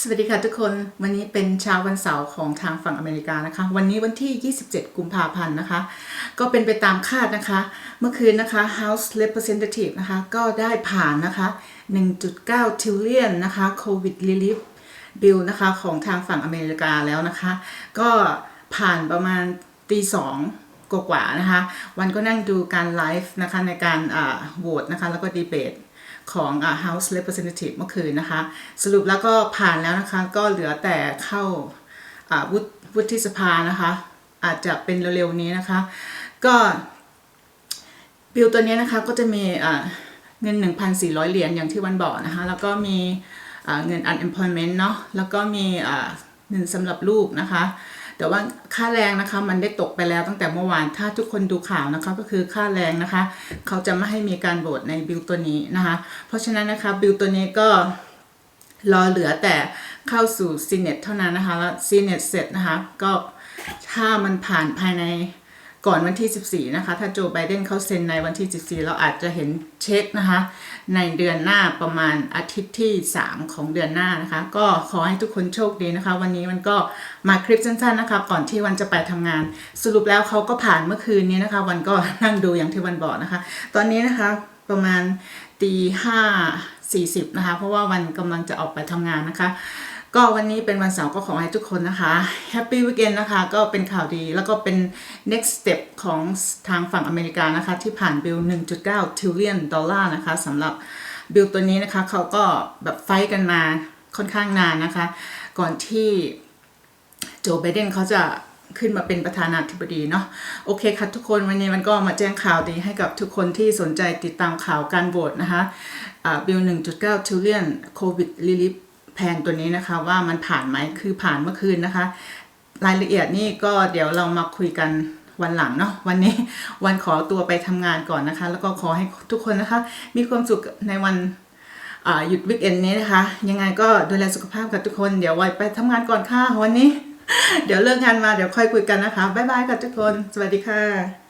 สวัสดีค่ะทุกคนวันนี้เป็นเช้าวันเสาร์ของทางฝั่งอเมริกานะคะ วันนี้วันที่ 27 กุมภาพันธ์นะคะ ก็เป็นไปตามคาดนะคะ เมื่อคืนนะคะ House Representative นะคะ ก็ได้ผ่านนะคะ 1.9 trillion นะคะ COVID relief bill นะคะ ของทางฝั่งอเมริกาแล้วนะคะ ก็ผ่านประมาณตีสอง กว่านะคะ วันก็นั่งดูการไลฟ์นะคะในการโหวตนะคะแล้วก็ดีเบตของ House Representative เมื่อคืนนะคะ สรุปแล้วก็ผ่านแล้วนะคะก็เหลือแต่เข้าวุฒิสภานะคะ อาจจะเป็นเร็วๆนี้นะคะ ก็บิลตัวนี้นะคะก็จะมีอ่าเงิน 1,400 เหรียญอย่างที่วันบอกนะคะ แล้วก็มีเงิน unemployment เนาะแล้วก็มีเงินสำหรับลูกนะคะ แต่ว่าค่าแรงนะคะมันได้ตกไปแล้วตั้งแต่เมื่อวานถ้าทุกคนดูข่าวนะคะก็คือค่าแรงนะคะ เขาจะไม่ให้มีการโหวตในบิลตัวนี้นะคะ เพราะฉะนั้นนะคะบิลตัวนี้ก็รอเหลือแต่เข้าสู่ซีเนตเท่านั้นนะคะแล้วซีเนตเสร็จนะคะก็ถ้ามันผ่านภายใน ก่อนวันที่ 14 นะคะ ถ้าโจไบเดนเขาเซ็นในวันที่ 14 เราอาจจะเห็นเช็คนะคะ ในเดือนหน้าประมาณอาทิตย์ที่ 3 ของเดือนหน้านะคะ ก็ขอให้ทุกคนโชคดีนะคะ วันนี้มันก็มาคลิปสั้นๆนะคะ ก่อนที่วันจะไปทำงาน สรุปแล้วเขาก็ผ่านเมื่อคืนนี้นะคะ วันก็นั่งดูอย่างที่วันบอกนะคะ ตอนนี้นะคะประมาณตีห้าสี่สิบนะคะ เพราะว่าวันกำลังจะออกไปทำงานนะคะ ก็วันนี้เป็นวันเสาร์ก็ขอให้ทุกคนนะคะแฮปปี้วี k เ n นนะคะ ก็เป็นข่าวดีแล้วก็เป็น next step ของทางฝั่งอเมริกานะคะ ที่ผ่านบิล 1.9 trillion ดอลลาร์นะคะสำหรับบิลตัวนี้นะคะเขาก็แบบไฟกันมาค่อนข้างนานนะคะ ก่อนที่โจไบเดนเขาจะขึ้นมาเป็นประธานาธิบดีเนาะโอเคค่ะทุกคนวันนี้มันก็มาแจ้งข่าวดีให้กับทุกคนที่สนใจติดตามข่าวการโหวตนะคะบิล 1.9 trillion COVID relief plan ตัวนี้นะคะ ว่ามันผ่านไหมคือผ่านเมื่อคืนนะคะ รายละเอียดนี่ก็เดี๋ยวเรามาคุยกันวันหลังเนาะวันนี้วันขอตัวไปทำงานก่อนนะคะ แล้วก็ขอให้ทุกคนนะคะ มีความสุขในวันหยุดวิกเอนนี้นะคะ ยังไงก็ดูแลสุขภาพกับทุกคนเดี๋ยวไว้ไปทำงานก่อนค่ะวันนี้ เดี๋ยวเลิกงานมาเดี๋ยวค่อยคุยกันนะคะบ๊ายบายค่ะทุกคน สวัสดีค่ะ